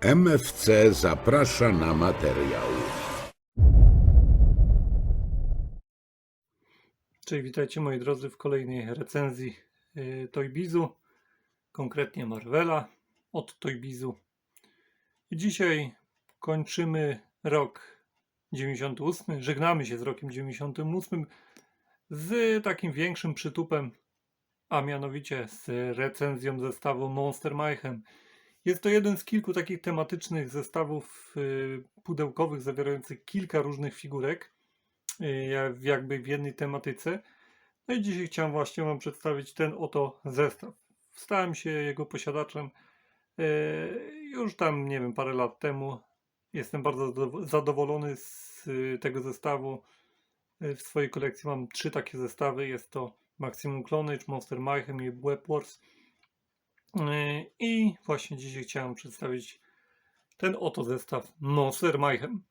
MFC zaprasza na materiał. Cześć, witajcie moi drodzy w kolejnej recenzji y, Toybizu, konkretnie Marvela od Toybizu. Dzisiaj kończymy rok 98, żegnamy się z rokiem 98 z takim większym przytupem, a mianowicie z recenzją zestawu Monster Mayhem. Jest to jeden z kilku takich tematycznych zestawów y, pudełkowych zawierających kilka różnych figurek y, jak- jakby w jednej tematyce. No i dzisiaj chciałem właśnie Wam przedstawić ten oto zestaw. Stałem się jego posiadaczem e, już tam, nie wiem, parę lat temu. Jestem bardzo zado- zadowolony z y, tego zestawu. W swojej kolekcji mam trzy takie zestawy. Jest to Maximum Clonage, Monster Mayhem i Web Wars. E, I właśnie dzisiaj chciałem przedstawić ten oto zestaw Monster Mayhem.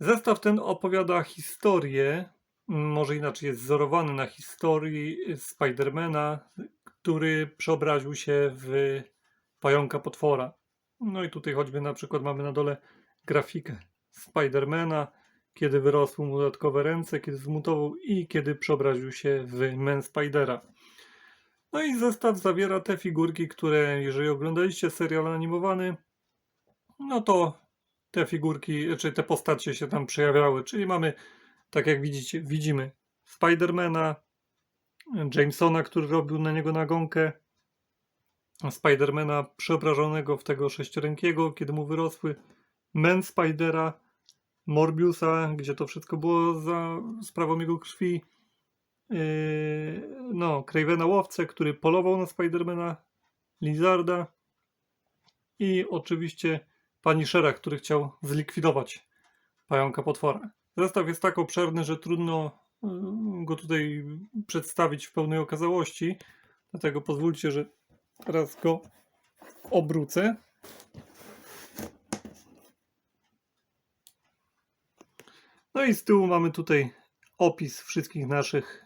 Zestaw ten opowiada historię, może inaczej jest wzorowany na historii Spidermana, który przeobraził się w pająka potwora. No i tutaj choćby na przykład mamy na dole grafikę Spidermana, kiedy wyrosły mu dodatkowe ręce, kiedy zmutował i kiedy przeobraził się w Man Spidera. No i zestaw zawiera te figurki, które jeżeli oglądaliście serial animowany, no to te figurki, czy te postacie się tam przejawiały. Czyli mamy, tak jak widzicie, widzimy Spidermana, Jamesona, który robił na niego nagonkę, Spidermana przeobrażonego w tego sześciorękiego, kiedy mu wyrosły, Man Spidera, Morbiusa, gdzie to wszystko było za sprawą jego krwi, yy, no, Cravena Łowcę, który polował na Spidermana, Lizarda i oczywiście Punishera, który chciał zlikwidować pająka potwora. Zestaw jest tak obszerny, że trudno y, go tutaj przedstawić w pełnej okazałości, dlatego pozwólcie, że teraz go obrócę. No i z tyłu mamy tutaj opis wszystkich naszych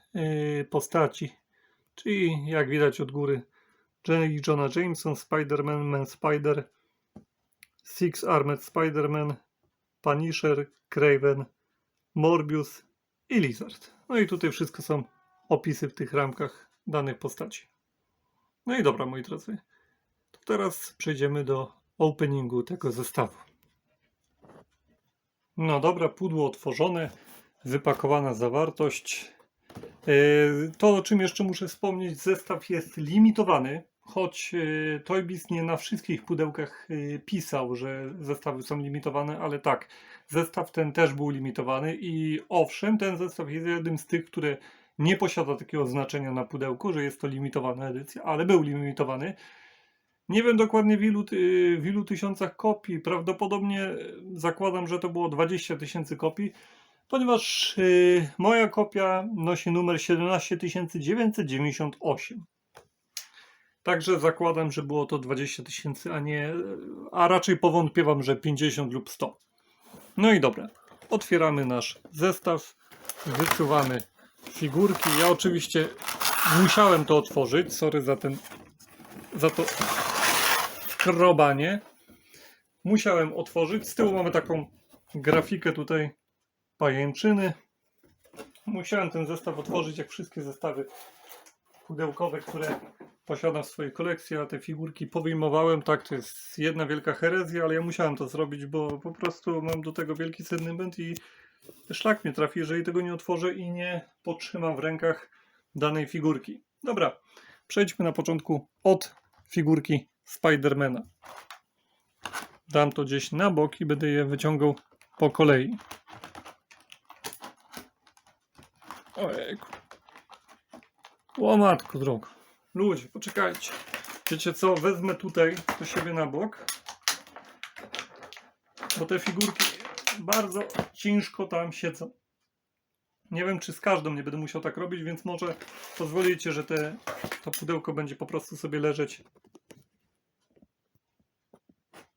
postaci, czyli jak widać od góry J. Jonah Jameson, Spider-Man, Man Spider, Six Armed Spider-Man, Punisher, Craven, Morbius i Lizard. No i tutaj wszystko są opisy w tych ramkach danych postaci. No i dobra, moi drodzy. To teraz przejdziemy do openingu tego zestawu. No dobra, pudło otworzone, wypakowana zawartość. Yy, To, o czym jeszcze muszę wspomnieć, zestaw jest limitowany, choć yy, Toybis nie na wszystkich pudełkach yy, pisał, że zestawy są limitowane, ale tak, zestaw ten też był limitowany i owszem, ten zestaw jest jednym z tych, które nie posiada takiego znaczenia na pudełku, że jest to limitowana edycja, ale był limitowany. Nie wiem dokładnie w ilu, w ilu tysiącach kopii, prawdopodobnie zakładam, że to było 20 tysięcy kopii, ponieważ y, moja kopia nosi numer 17998. Także zakładam, że było to 20 tysięcy, a nie, a raczej powątpiewam, że 50 lub 100. No i dobra, otwieramy nasz zestaw, wysuwamy figurki. Ja oczywiście musiałem to otworzyć, sorry za ten, za to skrobanie. Musiałem otworzyć. Z tyłu mamy taką grafikę tutaj pajęczyny. Musiałem ten zestaw otworzyć, jak wszystkie zestawy pudełkowe, które posiadam w swojej kolekcji, a te figurki powyjmowałem. Tak, to jest jedna wielka herezja, ale ja musiałem to zrobić, bo po prostu mam do tego wielki sentyment i szlak mnie trafi, jeżeli tego nie otworzę i nie potrzymam w rękach danej figurki. Dobra, przejdźmy na początku od figurki Spidermana. Dam to gdzieś na bok i będę je wyciągał po kolei. Ojejku. O matko. Ludzie, poczekajcie. Wiecie co, wezmę tutaj do siebie na bok. Bo te figurki bardzo ciężko tam siedzą. Nie wiem, czy z każdą nie będę musiał tak robić, więc może pozwolicie, że te, to pudełko będzie po prostu sobie leżeć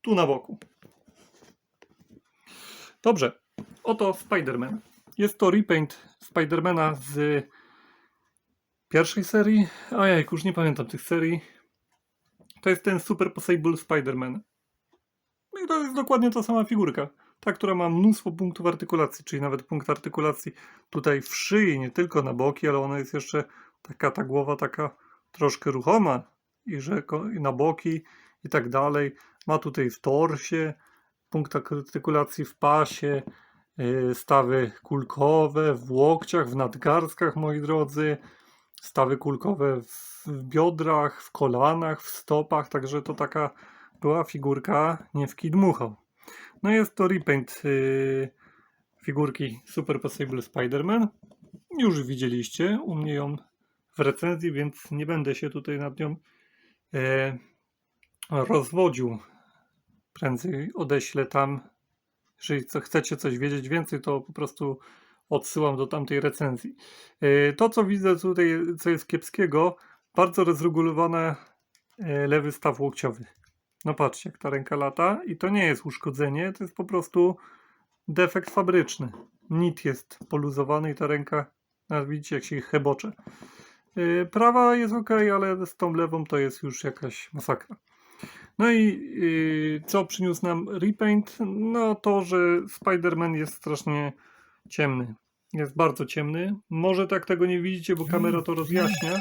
tu na boku. Dobrze, oto Spider-Man. Jest to repaint Spidermana z pierwszej serii. Ja już nie pamiętam tych serii. To jest ten Super Possible Spider-Man. i to jest dokładnie ta sama figurka. Ta, która ma mnóstwo punktów artykulacji, czyli nawet punkt artykulacji tutaj w szyi, nie tylko na boki, ale ona jest jeszcze taka, ta głowa taka troszkę ruchoma i że i na boki i tak dalej. Ma tutaj w torsie punkt artykulacji w pasie, yy, stawy kulkowe w łokciach, w nadgarstkach, moi drodzy, stawy kulkowe w biodrach, w kolanach, w stopach, także to taka była figurka nie w kij. No jest to repaint yy, figurki Super Possible Spider-Man. Już widzieliście u mnie ją w recenzji, więc nie będę się tutaj nad nią e, rozwodził. Prędzej odeślę tam, jeżeli chcecie coś wiedzieć więcej, to po prostu odsyłam do tamtej recenzji. E, to, co widzę tutaj, co jest kiepskiego, bardzo rozregulowany e, lewy staw łokciowy. No patrzcie, jak ta ręka lata i to nie jest uszkodzenie, to jest po prostu defekt fabryczny. Nit jest poluzowany i ta ręka, widzicie jak się chebocze. Yy, Prawa jest ok, ale z tą lewą to jest już jakaś masakra. No i yy, co przyniósł nam repaint? No to, że Spider-Man jest strasznie ciemny. Jest bardzo ciemny. Może tak tego nie widzicie, bo kamera to rozjaśnia.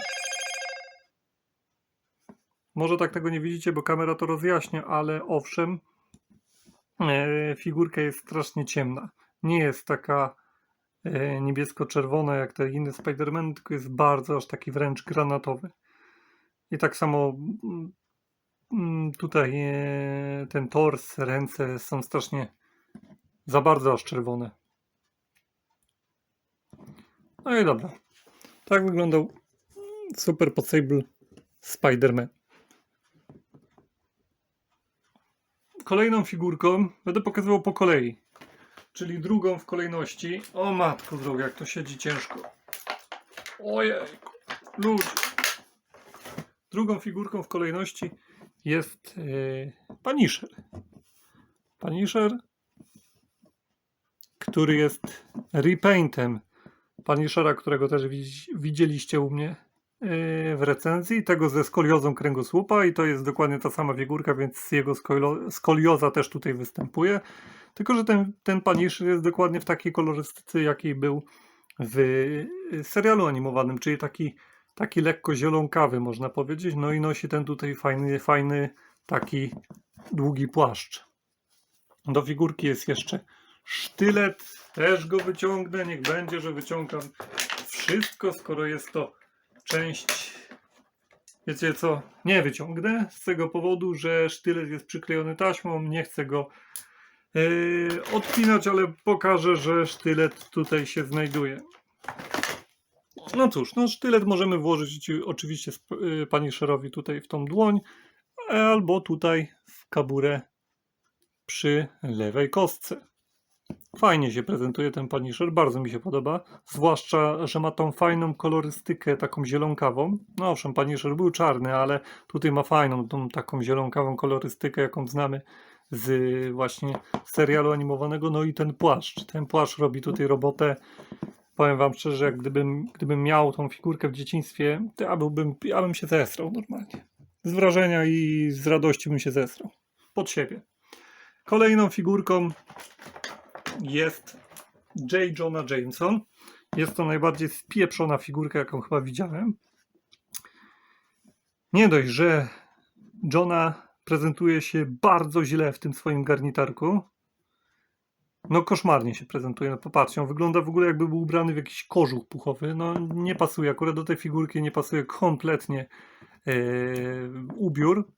Może tak tego nie widzicie, bo kamera to rozjaśnia, ale owszem, e, figurka jest strasznie ciemna. Nie jest taka e, niebiesko-czerwona jak te inne Spider-Man, tylko jest bardzo aż taki wręcz granatowy. I tak samo mm, mm, tutaj e, ten tors, ręce są strasznie za bardzo aż czerwone. No i dobra. Tak wyglądał Super Possible Spider-Man. Kolejną figurką będę pokazywał po kolei. Czyli drugą w kolejności. O matko droga, jak to siedzi ciężko. Ojej, ludzie. Drugą figurką w kolejności jest yy, Punisher. Punisher, który jest repaintem Punishera, którego też widz- widzieliście u mnie yy, w recenzji, tego ze skoliozą kręgosłupa i to jest dokładnie ta sama figurka, więc jego skolioza też tutaj występuje. Tylko, że ten, ten jest dokładnie w takiej kolorystyce, jakiej był w y, serialu animowanym, czyli taki, taki lekko zielonkawy, można powiedzieć. No i nosi ten tutaj fajny, fajny taki długi płaszcz. Do figurki jest jeszcze sztylet, też go wyciągnę, niech będzie, że wyciągam wszystko, skoro jest to część. Wiecie co? Nie wyciągnę z tego powodu, że sztylet jest przyklejony taśmą, nie chcę go Yy, odpinać, ale pokażę, że sztylet tutaj się znajduje. No cóż, no sztylet możemy włożyć oczywiście yy, Punisherowi tutaj w tą dłoń, albo tutaj w kaburę przy lewej kostce. Fajnie się prezentuje ten Punisher, bardzo mi się podoba. Zwłaszcza, że ma tą fajną kolorystykę, taką zielonkawą. No owszem, Punisher był czarny, ale tutaj ma fajną, tą taką zielonkawą kolorystykę, jaką znamy z właśnie serialu animowanego. No i ten płaszcz. Ten płaszcz robi tutaj robotę. Powiem wam szczerze, jak gdybym, gdybym miał tą figurkę w dzieciństwie, to ja, byłbym, ja bym się zesrał normalnie. Z wrażenia i z radości bym się zesrał. Pod siebie. Kolejną figurką jest J. Jonah Jameson. Jest to najbardziej spieprzona figurka, jaką chyba widziałem. Nie dość, że Johna prezentuje się bardzo źle w tym swoim garnitarku. No koszmarnie się prezentuje, no popatrzcie, on wygląda w ogóle jakby był ubrany w jakiś kożuch puchowy. No nie pasuje, akurat do tej figurki nie pasuje kompletnie e, ubiór.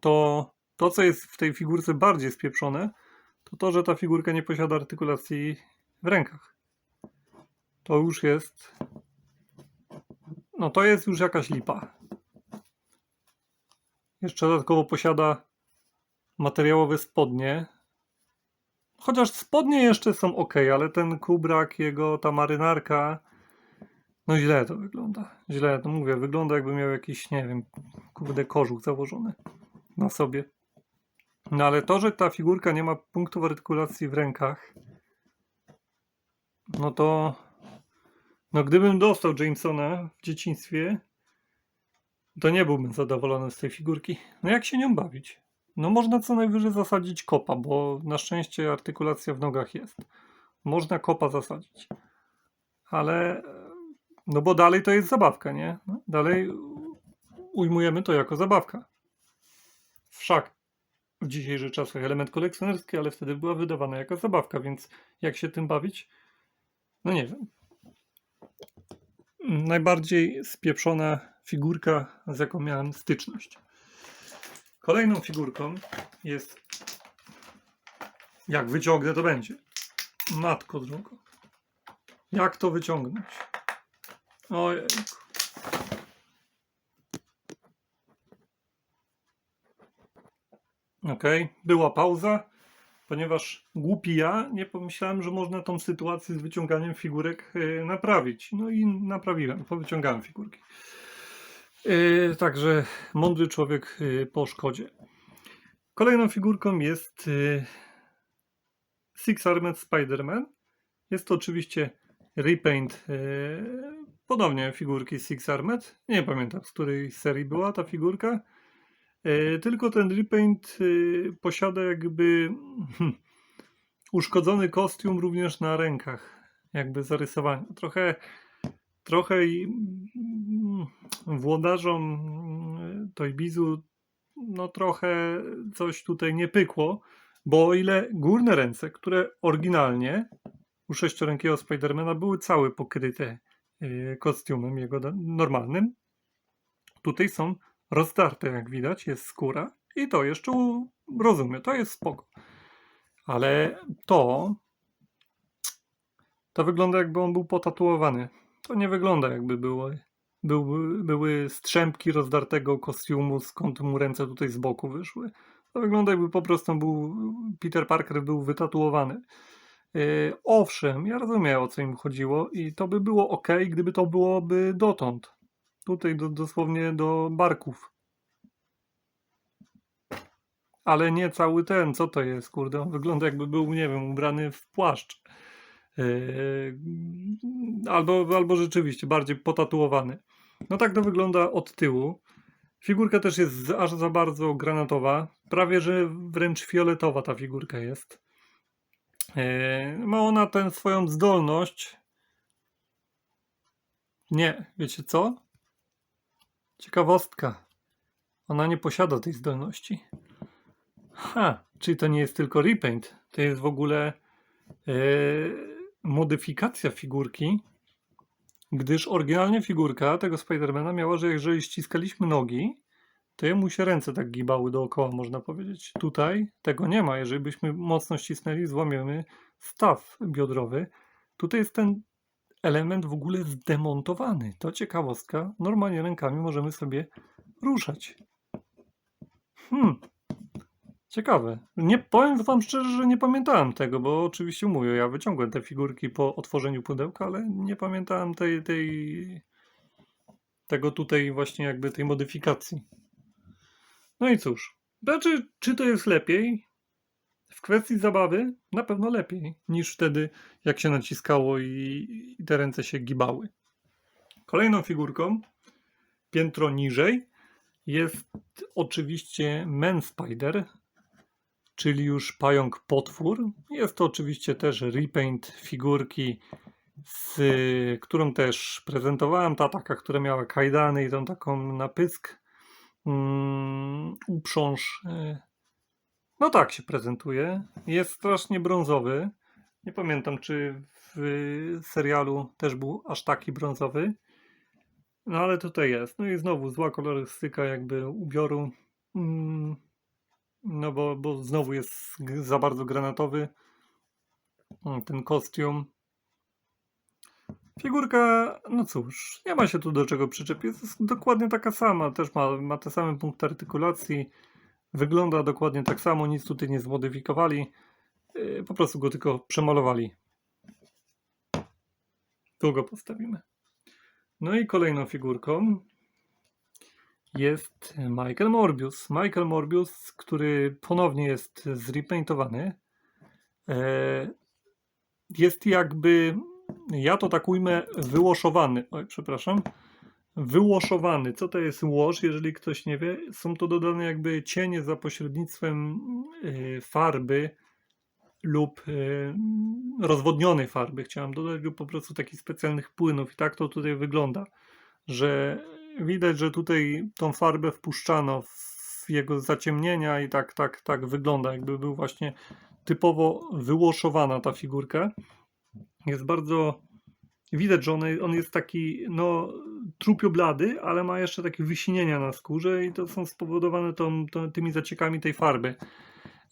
To to, co jest w tej figurce bardziej spieprzone, to to, że ta figurka nie posiada artykulacji w rękach. To już jest. No to jest już jakaś lipa. Jeszcze dodatkowo posiada materiałowe spodnie. Chociaż spodnie jeszcze są ok, ale ten kubrak, jego ta marynarka. No źle to wygląda. Źle, to mówię, wygląda jakby miał jakiś, nie wiem, kurde kożuch założony na sobie. No ale to, że ta figurka nie ma punktów artykulacji w rękach, no to. No gdybym dostał Jamesona w dzieciństwie, to nie byłbym zadowolony z tej figurki. No jak się nią bawić? No można co najwyżej zasadzić kopa, bo na szczęście artykulacja w nogach jest. Można kopa zasadzić. Ale no bo dalej to jest zabawka, nie? Dalej ujmujemy to jako zabawka. Wszak w dzisiejszych czasach element kolekcjonerski, ale wtedy była wydawana jako zabawka, więc jak się tym bawić? No nie wiem. Najbardziej spieprzona figurka, z jaką miałem styczność. Kolejną figurką jest. Jak wyciągnę, to będzie. Matko drogo. Jak to wyciągnąć? Ojej. Okej, była pauza, ponieważ głupi ja nie pomyślałem, że można tą sytuację z wyciąganiem figurek e, naprawić. No i naprawiłem, powyciągałem figurki. E, Także mądry człowiek e, po szkodzie. Kolejną figurką jest Six Armed Spider-Man. Jest to oczywiście repaint podobnie figurki Six Armed. Nie pamiętam z której serii była ta figurka. E, Tylko ten repaint e, posiada jakby hmm, uszkodzony kostium również na rękach. Jakby zarysowany. Trochę, trochę i, mm, włodarzom mm, Toybizu no trochę coś tutaj nie pykło, bo o ile górne ręce, które oryginalnie u sześciorękiego Spidermana były całe pokryte e, kostiumem jego normalnym, tutaj są rozdarte, jak widać, jest skóra i to jeszcze rozumiem, to jest spoko. Ale to to wygląda jakby on był potatuowany. To nie wygląda jakby było, były, były strzępki rozdartego kostiumu, skąd mu ręce tutaj z boku wyszły. To wygląda jakby po prostu był, Peter Parker był wytatuowany. Yy, owszem, ja rozumiem o co im chodziło i to by było ok, gdyby to byłoby dotąd. Tutaj do, dosłownie do barków. Ale nie cały ten, co to jest, kurde, on wygląda jakby był, nie wiem, ubrany w płaszcz. Yy, albo, albo rzeczywiście bardziej potatuowany. No tak to wygląda od tyłu. Figurka też jest aż za bardzo granatowa. Prawie, że wręcz fioletowa ta figurka jest. Yy, ma ona tę swoją zdolność. Nie, wiecie co? Ciekawostka. Ona nie posiada tej zdolności. Ha, czyli to nie jest tylko repaint. To jest w ogóle e, modyfikacja figurki, gdyż oryginalnie figurka tego Spidermana miała, że jeżeli ściskaliśmy nogi, to jemu się ręce tak gibały dookoła, można powiedzieć. Tutaj tego nie ma. Jeżeli byśmy mocno ścisnęli, złamiemy staw biodrowy. Tutaj jest ten element w ogóle zdemontowany. To ciekawostka. Normalnie rękami możemy sobie ruszać. Hmm. Ciekawe. Nie powiem wam szczerze, że nie pamiętałem tego, bo oczywiście mówię, ja wyciągłem te figurki po otworzeniu pudełka, ale nie pamiętałem tej, tej tego tutaj właśnie jakby tej modyfikacji. No i cóż, znaczy, czy to jest lepiej? W kwestii zabawy na pewno lepiej niż wtedy, jak się naciskało i, i te ręce się gibały. Kolejną figurką, piętro niżej, jest oczywiście Man Spider, czyli już pająk potwór. Jest to oczywiście też repaint figurki, z którą też prezentowałem. Ta taka, która miała kajdany i tą taką na pysk mm, uprząż. No tak się prezentuje. Jest strasznie brązowy. Nie pamiętam, czy w serialu też był aż taki brązowy. No ale tutaj jest. No i znowu zła kolorystyka jakby ubioru. Mm, no bo, bo znowu jest za bardzo granatowy mm, ten kostium. Figurka, no cóż, nie ma się tu do czego przyczepić. Jest dokładnie taka sama. Też ma, ma te same punkty artykulacji. Wygląda dokładnie tak samo. Nic tutaj nie zmodyfikowali. Yy, Po prostu go tylko przemalowali. Tu go postawimy. No i kolejną figurką jest Michael Morbius. Michael Morbius, który ponownie jest zrepaintowany. E, Jest jakby, ja to tak ujmę, wyłoszowany. Oj, przepraszam. Wyłoszowany. Co to jest łoż, jeżeli ktoś nie wie? Są to dodane jakby cienie za pośrednictwem y, farby lub y, rozwodnionej farby. Chciałem dodać go po prostu takich specjalnych płynów i tak to tutaj wygląda, że widać, że tutaj tą farbę wpuszczano w jego zaciemnienia i tak, tak, tak wygląda, jakby był właśnie typowo wyłoszowana ta figurka. Jest bardzo widać, że on, on jest taki no trupio blady, ale ma jeszcze takie wysinienia na skórze i to są spowodowane tą, tą, tymi zaciekami tej farby.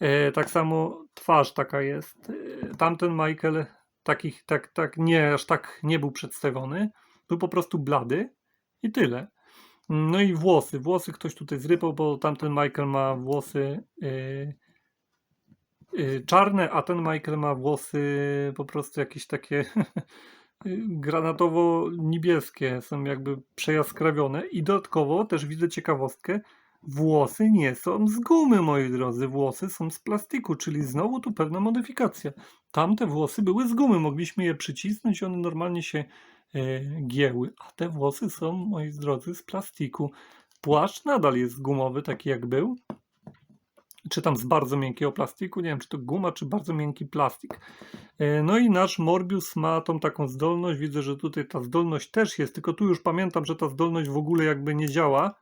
E, tak samo twarz taka jest. E, tamten Michael takich, tak, tak, nie, aż tak nie był przedstawiony. Był po prostu blady i tyle. No i włosy. Włosy ktoś tutaj zrypał, bo tamten Michael ma włosy e, e, czarne, a ten Michael ma włosy po prostu jakieś takie granatowo-niebieskie, są jakby przejaskrawione i dodatkowo też widzę ciekawostkę, włosy nie są z gumy, moi drodzy, włosy są z plastiku, czyli znowu tu pewna modyfikacja. Tamte włosy były z gumy, mogliśmy je przycisnąć one normalnie się e, gięły, a te włosy są, moi drodzy, z plastiku. Płaszcz nadal jest gumowy, taki jak był, czy tam z bardzo miękkiego plastiku, nie wiem czy to guma, czy bardzo miękki plastik. E, No i nasz Morbius ma tą taką zdolność, widzę, że tutaj ta zdolność też jest, tylko tu już pamiętam, że ta zdolność w ogóle jakby nie działa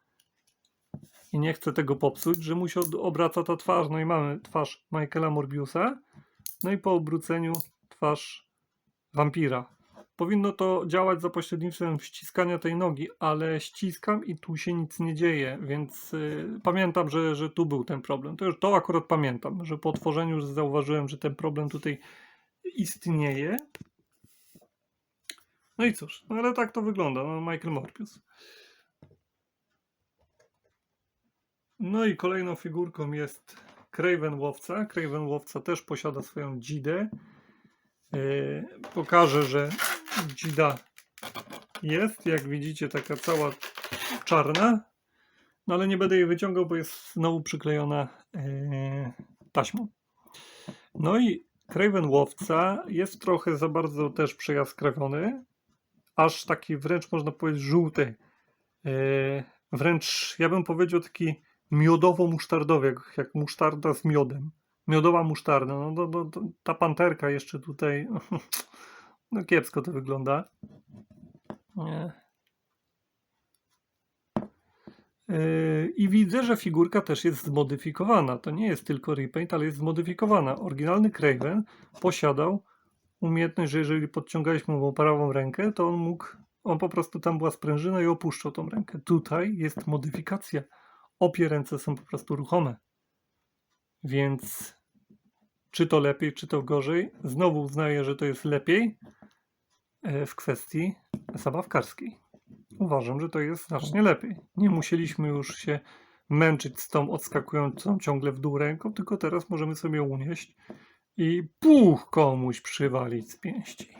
i nie chcę tego popsuć, że mu się obraca ta twarz, no i mamy twarz Michaela Morbiusa, no i po obróceniu twarz wampira. Powinno to działać za pośrednictwem ściskania tej nogi, ale ściskam i tu się nic nie dzieje, więc y, pamiętam, że, że tu był ten problem. To już to akurat pamiętam, że po otworzeniu już zauważyłem, że ten problem tutaj istnieje. No i cóż, no ale tak to wygląda, no Michael Morbius. No i kolejną figurką jest Craven Łowca. Craven Łowca też posiada swoją dzidę. Yy, pokażę, że dzida jest, jak widzicie, taka cała czarna. No ale nie będę jej wyciągał, bo jest znowu przyklejona yy, taśmą. No i Craven Łowca jest trochę za bardzo też przejaskrawiony. Aż taki wręcz można powiedzieć żółty. Yy, wręcz ja bym powiedział taki miodowo-musztardowy, jak, jak musztarda z miodem. Miodowa musztarda. No, to, to, ta panterka jeszcze tutaj. No kiepsko to wygląda. Nie. Yy, I widzę, że figurka też jest zmodyfikowana. To nie jest tylko repaint, ale jest zmodyfikowana. Oryginalny Craven posiadał umiejętność, że jeżeli podciągaliśmy mu prawą rękę, to on mógł, on po prostu tam była sprężyna i opuszczał tą rękę. Tutaj jest modyfikacja. Obie ręce są po prostu ruchome. Więc czy to lepiej, czy to gorzej? Znowu uznaję, że to jest lepiej e, w kwestii zabawkarskiej. Uważam, że to jest znacznie lepiej. Nie musieliśmy już się męczyć z tą odskakującą ciągle w dół ręką, tylko teraz możemy sobie unieść i puch komuś przywalić z pięści.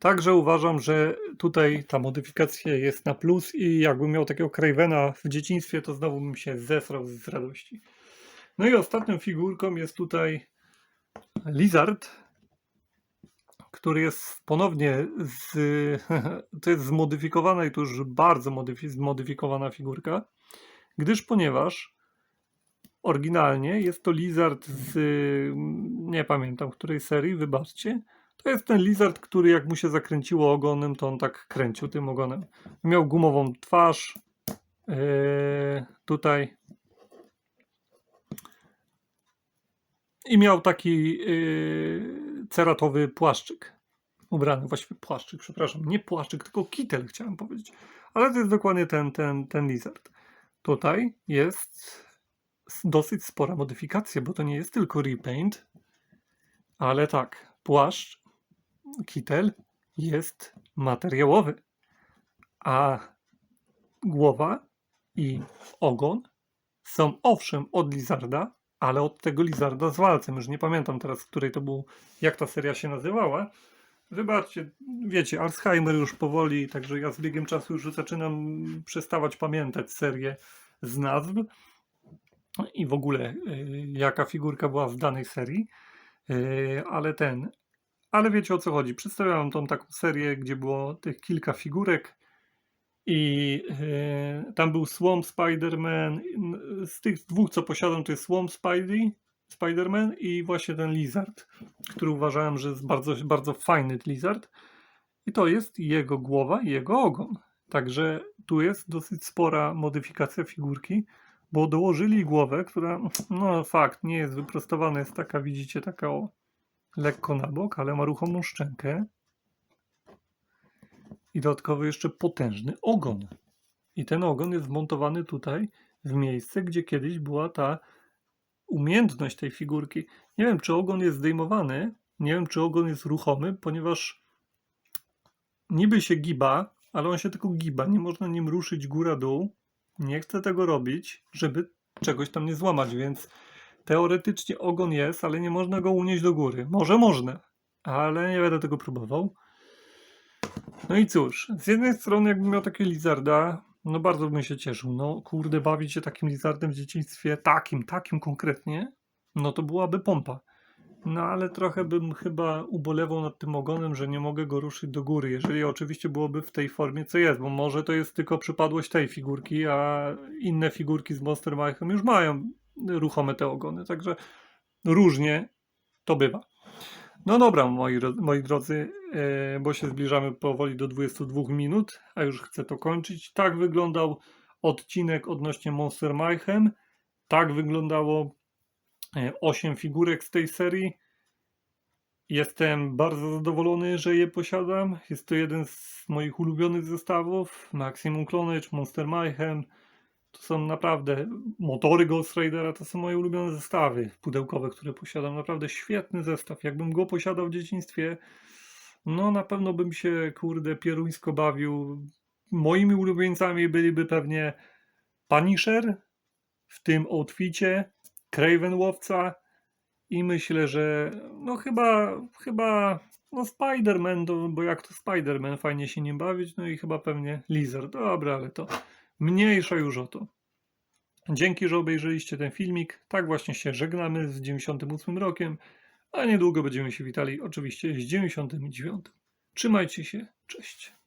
Także uważam, że tutaj ta modyfikacja jest na plus i jakbym miał takiego Cravena w dzieciństwie, to znowu bym się zesrał z radości. No i ostatnią figurką jest tutaj Lizard, który jest ponownie z, to jest zmodyfikowana i to już bardzo modyfi- zmodyfikowana figurka, gdyż ponieważ oryginalnie jest to Lizard z nie pamiętam której serii, wybaczcie. To jest ten Lizard, który jak mu się zakręciło ogonem, to on tak kręcił tym ogonem. Miał gumową twarz. Yy, tutaj I miał taki yy, ceratowy płaszczyk. Ubrany, właściwie płaszczyk, przepraszam. Nie płaszczyk, tylko kitel chciałem powiedzieć. Ale to jest dokładnie ten, ten, ten lizard. Tutaj jest dosyć spora modyfikacja, bo to nie jest tylko repaint, ale tak, płaszcz, kitel jest materiałowy, a głowa i ogon są owszem od lizarda, ale od tego lizarda z walcem. Już nie pamiętam teraz, której to był, jak ta seria się nazywała. Wybaczcie, wiecie, Alzheimer już powoli, także ja z biegiem czasu już zaczynam przestawać pamiętać serię z nazw i w ogóle y, jaka figurka była w danej serii. Y, ale ten, ale wiecie o co chodzi. Przedstawiałem tą taką serię, gdzie było tych kilka figurek i e, tam był Swamp Spider-Man. Z tych dwóch, co posiadam, to jest Swamp Spidey, Spider-Man i właśnie ten Lizard, który uważałem, że jest bardzo, bardzo fajny Lizard. I to jest jego głowa i jego ogon. Także tu jest dosyć spora modyfikacja figurki, bo dołożyli głowę, która, no fakt, nie jest wyprostowana, jest taka, widzicie, taka o, lekko na bok, ale ma ruchomą szczękę. I dodatkowo jeszcze potężny ogon. I ten ogon jest wmontowany tutaj, w miejsce, gdzie kiedyś była ta umiejętność tej figurki. Nie wiem, czy ogon jest zdejmowany, nie wiem, czy ogon jest ruchomy, ponieważ niby się giba, ale on się tylko giba, nie można nim ruszyć góra-dół. Nie chcę tego robić, żeby czegoś tam nie złamać, więc teoretycznie ogon jest, ale nie można go unieść do góry. Może można, ale nie będę tego próbował. No i cóż, z jednej strony jakbym miał takiego lizarda, no bardzo bym się cieszył. No kurde, bawić się takim lizardem w dzieciństwie, takim, takim konkretnie, no to byłaby pompa. No ale trochę bym chyba ubolewał nad tym ogonem, że nie mogę go ruszyć do góry, jeżeli oczywiście byłoby w tej formie, co jest, bo może to jest tylko przypadłość tej figurki, a inne figurki z Monster Mayhem już mają ruchome te ogony, także różnie to bywa. No dobra, moi, moi drodzy, e, bo się zbliżamy powoli do 22 minut, a już chcę to kończyć. Tak wyglądał odcinek odnośnie Monster Mayhem. Tak wyglądało 8 figurek z tej serii. Jestem bardzo zadowolony, że je posiadam. Jest to jeden z moich ulubionych zestawów. Maximum Clonage, Monster Mayhem. To są naprawdę motory Ghost Ridera, to są moje ulubione zestawy pudełkowe, które posiadam. Naprawdę świetny zestaw. Jakbym go posiadał w dzieciństwie, no na pewno bym się, kurde, pieruńsko bawił. Moimi ulubieńcami byliby pewnie Punisher w tym outficie, Craven Łowca i myślę, że no chyba, chyba no Spider-Man, bo jak to Spider-Man, fajnie się nim bawić, no i chyba pewnie Lizard. Dobra, ale to mniejsza już o to. Dzięki, że obejrzeliście ten filmik. Tak właśnie się żegnamy z 98 rokiem, a niedługo będziemy się witali oczywiście z 99. Trzymajcie się, cześć.